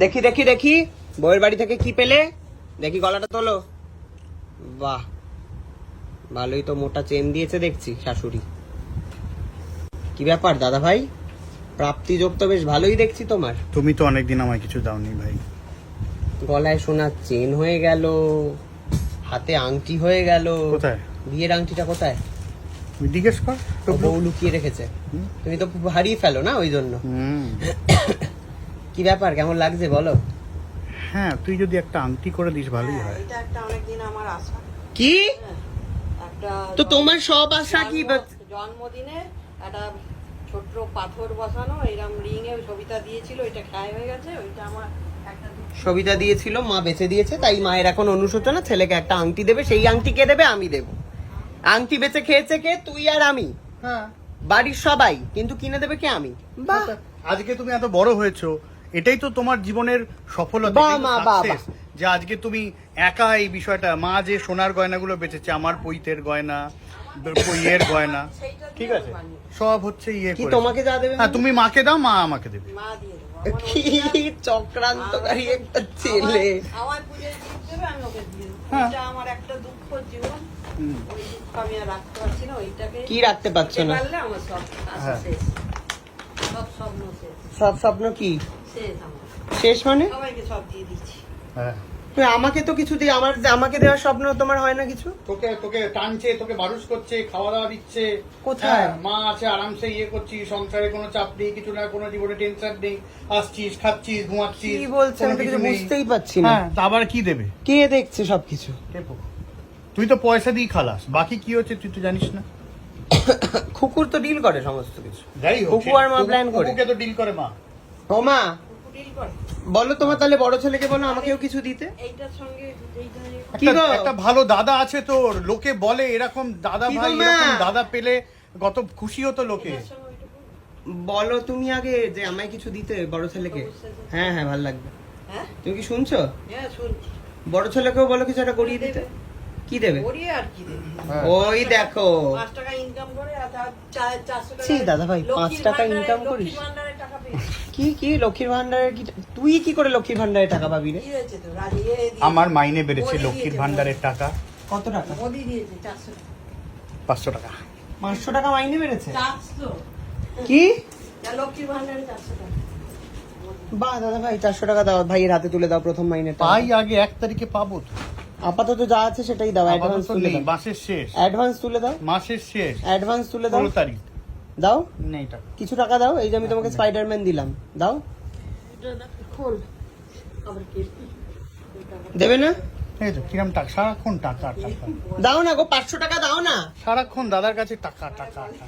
দেখি দেখি দেখি। বউয়ের বাড়ি থেকে কি পেলে? দেখি গলাটা তোলো। বাহ। ভালোই তো মোটা চেন দিয়েছে দেখছি শাশুড়ি। কি ব্যাপার দাদা ভাই প্রাপ্তি যোগ তো বেশ ভালোই দেখছি তোমার। তুমি তো অনেকদিন আমায় কিছু দাওনি ভাই। গলায় সোনার চেন হয়ে গেল হাতে আংটি হয়ে গেল। কোথায়? বিয়ের আংটিটা কোথায়? জিজ্ঞেস কর। তো বউ লুকিয়ে রেখেছে। তুমি তো হারিয়ে ফেলো না ওই জন্য। হুম। কি ব্যাপার? কেমন লাগছে বলো? হ্যাঁ তুই যদি একটা আংটি করে দিস ভালোই হয় এটা একটা অনেকদিন আমার আশা। কি? একটা তো তোমার সব আশা কি জন্মদিনে একটা ছোট্ট পাথর বসানো এরকম রিং এ ছবিটা দিয়েছিল ওইটা খায় হয়ে গেছে ওইটা আমার সবিতা দিয়েছিল মা বেঁচে দিয়েছে তাই মায়ের এখন অনুশোচনা ছেলেকে একটা আংটি দেবে সেই আংটি কে দেবে? আমি দেব। আংটি বেঁচে খেয়েছে কে? তুই আর আমি। হ্যাঁ। বাড়ির সবাই কিন্তু কিনে দেবে কে আমি? বাহ! আজকে তুমি এত বড় হয়েছো। এটাই তো তোমার জীবনের সফলতা। যে আজকে তুমি একা এই বিষয়টা মা যে সোনার গয়নাগুলো বেঁচেছে আমার পৈতের গয়না ইয়ের গয়না ঠিক আছে? সব হচ্ছে ইয়ে কি তোমাকে যা দেবে হ্যাঁ তুমি মাকে দাও মা আমাকে দেবে। কি চক্রান্তকারী একটা ছেলে। আমার- গিফট দেবে আমি ওকে দিয়ে দেবো। হ্যাঁ। আমার একটা দুঃখ জীবন। ওই দুঃখ আমি আর রাখতে পারছি না ওইটাকে কি রাখতে পারছ না? পারলে আমার সব হ্যাঁ। শেষ। সব স্বপ্ন শেষ। সব স্বপ্ন কি? শেষ মানে? হ্যাঁ। তুই আমাকে তো কিছু দিয়ে আমার আমাকে দেওয়ার স্বপ্ন তোমার হয় না কিছু? তোকে তোকে টানছে তোকে বারুস করছে খাওয়া দাওয়া দিচ্ছে। কোথায়? হ্যাঁ, মা আছে আরামসে ইয়ে করছিস সংসারে কোনো চাপ নেই কিছু না কোনো জীবনে টেনশন নেই। আসছিস খাচ্ছিস ঘুমাচ্ছিস কি বলছে? আমি কিছু বুঝতেই পারছি না। হ্যাঁ তা আবার কি দেবে? কে দেখছে সবকিছু? কে তুই তো পয়সা দিয়ে খালাস। বাকি কি হচ্ছে তুই তো জানিস না। কুকুর তো ডিল করে সমস্ত কিছু। যাই হোক কুকু আর মা plan করে। তো ডিল করে মা। ও মা বলো তোমার তাহলে বড় ছেলেকে বলো আমাকেও কিছু দিতে। এইটার সঙ্গে কি একটা- গো? একটা ভালো দাদা আছে তোর লোকে বলে এরকম দাদা ভাই এরকম দাদা পেলে কত খুশি হতো লোকে? বলো। তুমি আগে যে আমায় কিছু দিতে বড় ছেলেকে। হ্যাঁ হ্যাঁ ভালো লাগবে। হ্যাঁ? তুমি কি শুনছো? হ্যাঁ শুনছি। বড় ছেলেকেও বলো কিছু একটা করিয়ে দিতে। কি দেবে? করিয়ে আর কি দেবে? হ্যাঁ। ওই দেখো। ইনকাম ছি, দাদা ভাই, পাঁচ টাকা income করিস? কি কি লক্ষ্মীর ভান্ডারের কি তুই কি করে লক্ষ্মীর ভান্ডারে টাকা পাবি রে? কি হয়েছে তো রাজি এ দিয়ে- আমার মাইনে বেড়েছে লক্ষ্মীর ভান্ডারের টাকা। কত টাকা? পাঁচশো টাকা। পাঁচশো টাকা মাইনে বেড়েছে? কি? লক্ষ্মীর ভাণ্ডারে চারশো টাকা। বাহ দাদা ভাই চারশো টাকা দাও। ভাইয়ের হাতে তুলে দাও প্রথম মাইনে পাই আগে এক তারিখে পাবো তো। আপাতত যা আছে সেটাই দাও অ্যাডভান্স তুলে দাও। মাসের শেষ। অ্যাডভান্স তুলে দাও। মাসের শেষ। অ্যাডভান্স তুলে দাও। ষোলো তারিখ। দাও। নেই টাকা। কিছু টাকা দাও এই যে আমি তোমাকে স্পাইডারম্যান দিলাম। দাও। খোল আবার কি দেবে না? এই তো কিরম টাকা? সারাক্ষণ টাকা টাকা। দাও না গো পাঁচশো টাকা দাও না। সারাক্ষণ দাদার কাছে টাকা টাকা টাকা।